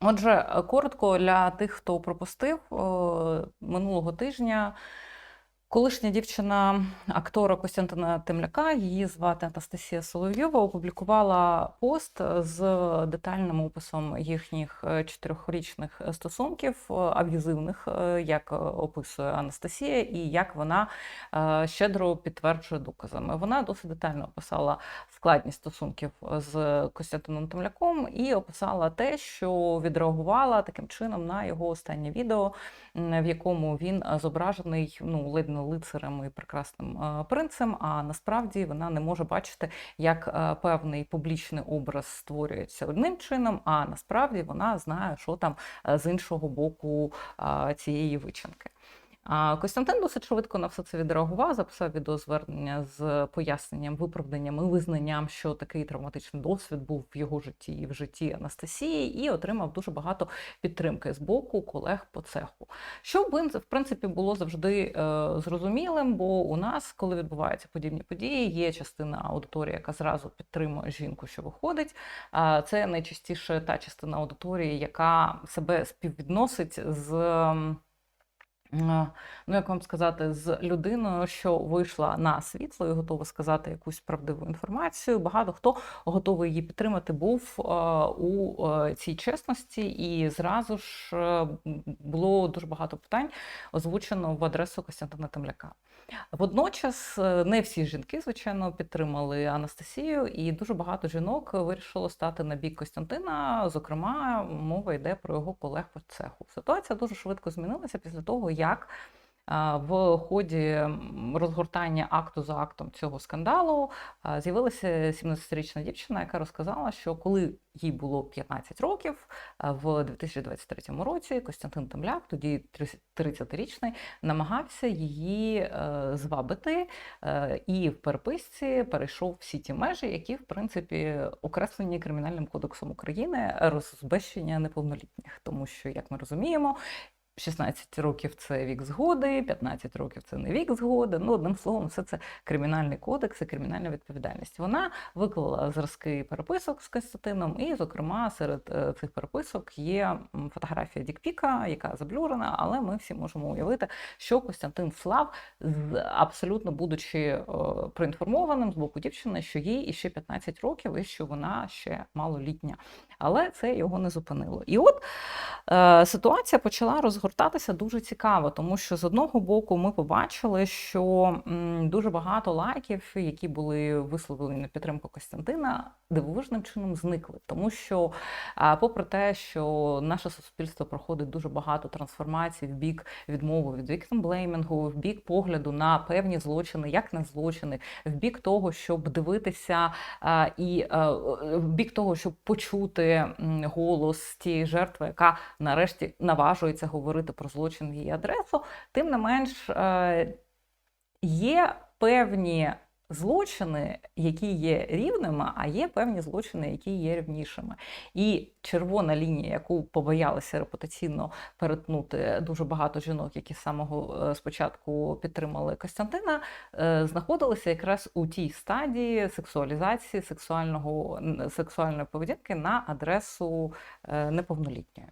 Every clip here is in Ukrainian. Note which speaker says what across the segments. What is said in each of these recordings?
Speaker 1: Отже, коротко для тих, хто пропустив е, минулого тижня. Колишня дівчина актора Костянтина Темляка, її звати Анастасія Соловйова, опублікувала пост з детальним описом їхніх е, чотирьохрічних стосунків, е, аб'юзивних, е, як описує Анастасія, і як вона щедро підтверджує доказами. Вона досить детально описала складність стосунків з Костянтином Темляком і описала те, що відреагувала таким чином на його останнє відео, в якому він зображений ну ледь не лицарем і прекрасним е, принцем. А насправді вона не може бачити, як е, певний публічний образ створюється одним чином, а насправді вона знає, що там е, з іншого боку цієї вичинки. Костянтин досить швидко на все це відреагував, записав відеозвернення з поясненням, виправданням і визнанням, що такий травматичний досвід був в його житті і в житті Анастасії, і отримав дуже багато підтримки з боку колег по цеху. Що в принципі було завжди е, зрозумілим, бо у нас, коли відбуваються подібні події, є частина аудиторії, яка зразу підтримує жінку, що виходить. Це найчастіше та частина аудиторії, яка себе співвідносить з. Е, Ну, як вам сказати, з людиною, що вийшла на світло і готова сказати якусь правдиву інформацію. Багато хто готовий її підтримати був е, у е, цій чесності, і зразу ж було дуже багато питань озвучено в адресу Костянтина Темляка. Водночас не всі жінки, звичайно, підтримали Анастасію, і дуже багато жінок вирішило стати на бік Костянтина. Зокрема, мова йде про його колег по цеху. Ситуація дуже швидко змінилася після того, як в ході розгортання акту за актом цього скандалу з'явилася 17-річна дівчина, яка розказала, що коли їй було 15 років, в 2023 році Костянтин Темляк, тоді 30-річний, намагався її е, звабити е, і в переписці перейшов всі ті межі, які, в принципі, окреслені Кримінальним кодексом України розбещення неповнолітніх. Тому що, як ми розуміємо, 16 років це вік згоди, 15 років це не вік згоди. Ну, одним словом, все це кримінальний кодекс і кримінальна відповідальність. Вона виклала зразки переписок з Константином, і, зокрема, серед е, цих переписок є фотографія Дікпіка, яка заблюрена, але ми всі можемо уявити, що Костянтин слав, абсолютно будучи е, проінформованим з боку дівчини, що їй іще 15 років і що вона ще малолітня. Але це його не зупинило. І от е, ситуація почала розгортатися дуже цікаво, тому що з одного боку ми побачили, що дуже багато лайків, які були висловлені на підтримку Костянтина, дивовижним чином зникли. Тому що, попри те, що наше суспільство проходить дуже багато трансформацій в бік відмови від віктимблеймінгу, в бік погляду на певні злочини, як на злочини, в бік того, щоб дивитися і в бік того, щоб почути голос тієї жертви, яка нарешті наважується говорити про злочин в її адресу, тим не менш е, є певні злочини, які є рівними, а є певні злочини, які є рівнішими. І червона лінія, яку побоялися репутаційно перетнути дуже багато жінок, які з самого е, спочатку підтримали Костянтина, е, знаходилися якраз у тій стадії сексуалізації сексуального сексуальної поведінки на адресу неповнолітньої.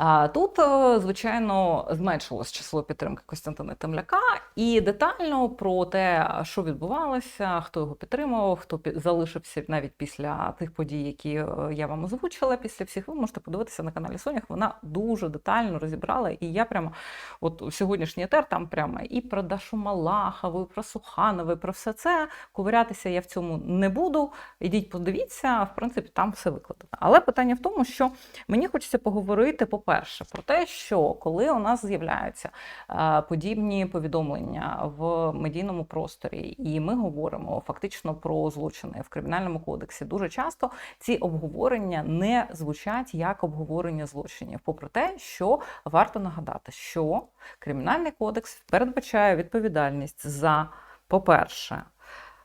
Speaker 1: А Тут, е, звичайно, зменшилось число підтримки Костянтина Темляка, і детально про те, що відбувалося, хто його підтримував, хто залишився навіть після тих подій, які е, я вам озвучила. Після всіх ви можете подивитися на каналі Сонях. Вона дуже детально розібрала. І я прямо, от сьогоднішній етер, там прямо і про Дашу Малахову, і про Суханову, і про все це ковирятися я в цьому не буду. Ідіть, подивіться, в принципі, там все викладено. Але питання в тому, що мені хочеться поговорити, по-перше, про те, що коли у нас з'являються е, подібні повідомлення в медійному просторі, і ми говоримо фактично про злочини в кримінальному кодексі, дуже часто ці обговорення не звучать як обговорення злочинів, попри те, що варто нагадати, що кримінальний кодекс передбачає відповідальність за, по-перше,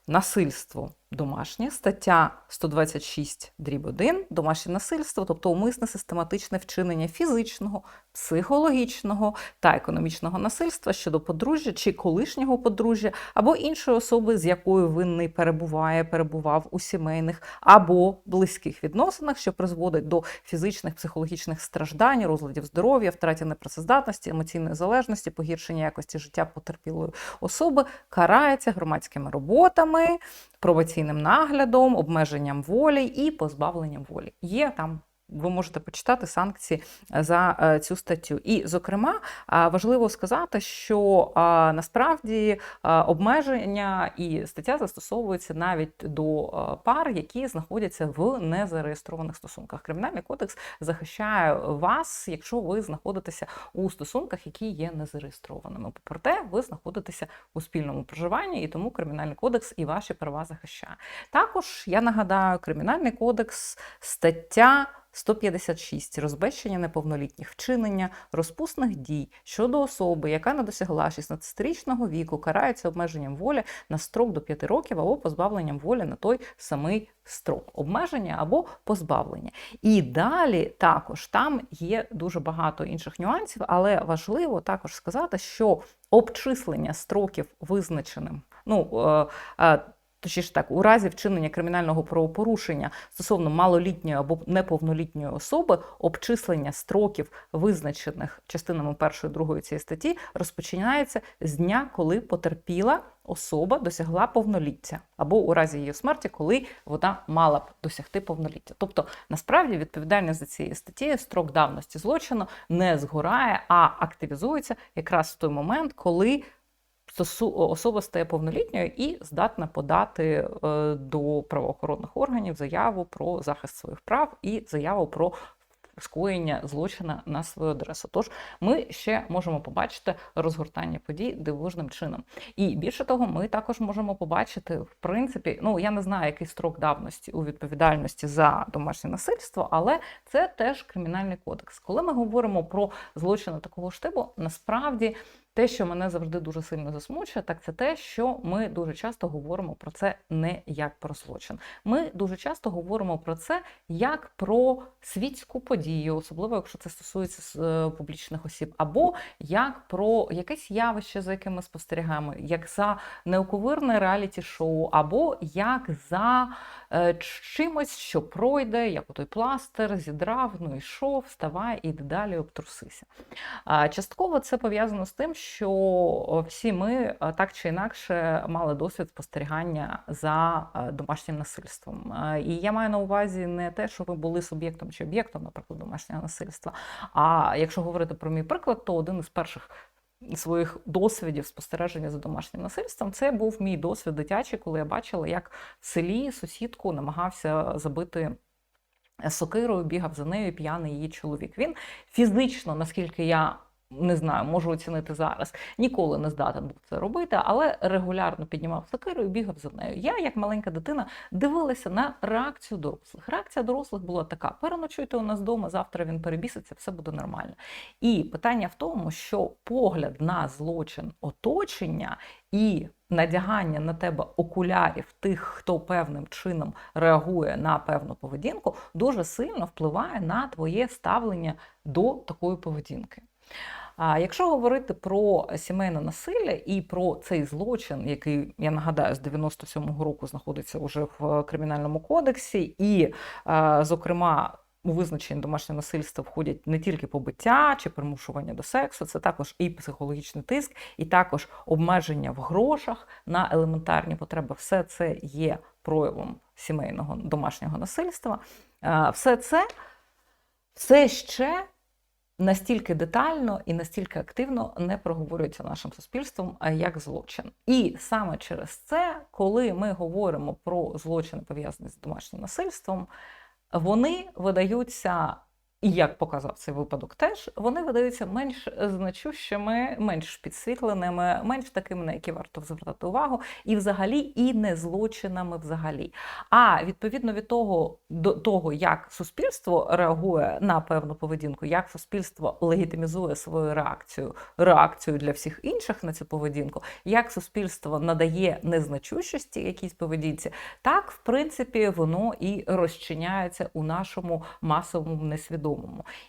Speaker 1: насильство домашнє, стаття 126 дріб 1, домашнє насильство, тобто умисне систематичне вчинення фізичного, психологічного та економічного насильства щодо подружжя чи колишнього подружжя, або іншої особи, з якою винний перебуває, перебував у сімейних або близьких відносинах, що призводить до фізичних, психологічних страждань, розладів здоров'я, втраті непрацездатності, емоційної залежності, погіршення якості життя потерпілої особи, карається громадськими роботами, пробаційним наглядом, обмеженням волі і позбавленням волі. Є там. Ви можете почитати санкції за е, цю статтю. І, зокрема, важливо сказати, що насправді обмеження і стаття застосовується навіть до пар, які знаходяться в незареєстрованих стосунках. Кримінальний кодекс захищає вас, якщо ви знаходитеся у стосунках, які є незареєстрованими. Проте ви знаходитеся у спільному проживанні, і тому кримінальний кодекс і ваші права захищає. Також я нагадаю, кримінальний кодекс стаття. 156 розбещення неповнолітніх вчинення розпусних дій щодо особи, яка не досягла 16-річного віку, карається обмеженням волі на строк до 5 років або позбавленням волі на той самий строк обмеження або позбавлення. І далі також там є дуже багато інших нюансів, але важливо також сказати, що обчислення строків визначеним. ну, е, е, Точніше так, у разі вчинення кримінального правопорушення стосовно малолітньої або неповнолітньої особи, обчислення строків, визначених частинами першої другої цієї статті, розпочинається з дня, коли потерпіла особа досягла повноліття, або у разі її смерті, коли вона мала б досягти повноліття. Тобто, насправді, відповідальність за цією статтєю строк давності злочину не згорає, а активізується якраз в той момент, коли особа стає повнолітньою і здатна подати е, до правоохоронних органів заяву про захист своїх прав і заяву про скоєння злочина на свою адресу. Тож ми ще можемо побачити розгортання подій дивовижним чином. І більше того, ми також можемо побачити, в принципі, ну я не знаю, який строк давності у відповідальності за домашнє насильство, але це теж кримінальний кодекс. Коли ми говоримо про злочини такого штибу, насправді. Те, що мене завжди дуже сильно засмучує, так це те, що ми дуже часто говоримо про це не як про злочин. Ми дуже часто говоримо про це як про світську подію, особливо якщо це стосується е, публічних осіб, або як про якесь явище, за яким ми спостерігаємо, як за неоковирне реаліті-шоу, або як за е, чимось, що пройде, як той пластир, зідрав, ну йшов, вставай і далі обтрусися. Частково це пов'язано з тим, що всі ми е, так чи інакше мали досвід спостерігання за е, домашнім насильством. Е, і я маю на увазі не те, що ви були суб'єктом чи об'єктом, наприклад, домашнього насильства. А якщо говорити про мій приклад, то один із перших. Своїх досвідів спостереження за домашнім насильством це був мій досвід дитячий, коли я бачила, як в селі сусідку намагався забити сокирою, бігав за нею п'яний її чоловік. Він фізично, наскільки я не знаю, можу оцінити зараз. Ніколи не здатен був це робити, але регулярно піднімав сокиру і бігав за нею. Я, як маленька дитина, дивилася на реакцію дорослих. Реакція дорослих була така: переночуйте у нас вдома, завтра він перебіситься, все буде нормально. І питання в тому, що погляд на злочин оточення і надягання на тебе окулярів тих, хто певним чином реагує на певну поведінку, дуже сильно впливає на твоє ставлення до такої поведінки. А якщо говорити про сімейне насилля і про цей злочин, який я нагадаю з 97-го року знаходиться уже в кримінальному кодексі, і, зокрема, у визначенні домашнього насильства входять не тільки побиття чи примушування до сексу, це також і психологічний тиск, і також обмеження в грошах на елементарні потреби. Все це є проявом сімейного домашнього насильства. Все це все ще настільки детально і настільки активно не проговорюється нашим суспільством як злочин. І саме через це, коли ми говоримо про злочини пов'язані з домашнім насильством, вони видаються і як показав цей випадок, теж вони видаються менш значущими, менш підсвітленими, менш такими, на які варто звертати увагу, і взагалі і не злочинами взагалі. А відповідно від того, до того, як суспільство реагує на певну поведінку, як суспільство легітимізує свою реакцію, реакцію для всіх інших на цю поведінку, як суспільство надає незначущості якійсь поведінці, так в принципі воно і розчиняється у нашому масовому несвідомому.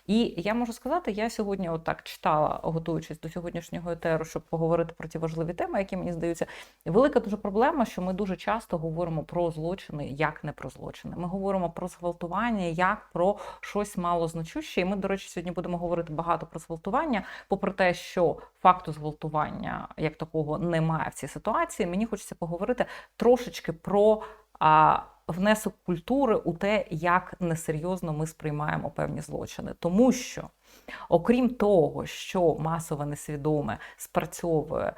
Speaker 1: І я можу сказати, я сьогодні отак читала, готуючись до сьогоднішнього етеру, щоб поговорити про ті важливі теми, які мені здаються. Велика дуже проблема, що ми дуже часто говоримо про злочини як не про злочини. Ми говоримо про зґвалтування як про щось малозначуще. І ми, до речі, сьогодні будемо говорити багато про зґвалтування, попри те, що факту зґвалтування як такого немає в цій ситуації. Мені хочеться поговорити трошечки про. Внесок культури у те, як несерйозно ми сприймаємо певні злочини. Тому що, окрім того, що масове несвідоме спрацьовує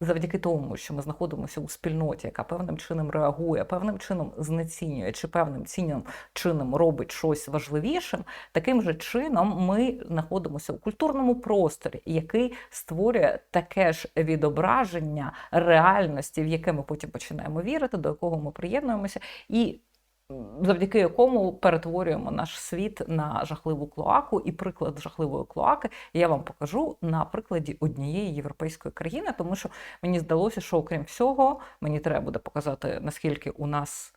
Speaker 1: завдяки тому, що ми знаходимося у спільноті, яка певним чином реагує, певним чином знецінює, чи певним цінним чином робить щось важливішим, таким же чином ми знаходимося у культурному просторі, який створює таке ж відображення реальності, в яке ми потім починаємо вірити, до якого ми приєднуємося, і завдяки якому перетворюємо наш світ на жахливу клоаку. І приклад жахливої клоаки я вам покажу на прикладі однієї європейської країни, тому що мені здалося, що окрім всього, мені треба буде показати, наскільки у нас.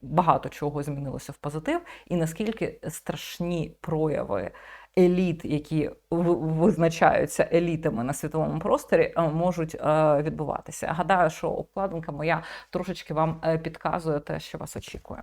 Speaker 1: Багато чого змінилося в позитив, і наскільки страшні прояви еліт, які визначаються елітами на світовому просторі, е, можуть е, відбуватися. Гадаю, що обкладинка моя трошечки вам е, підказує те, що вас очікує.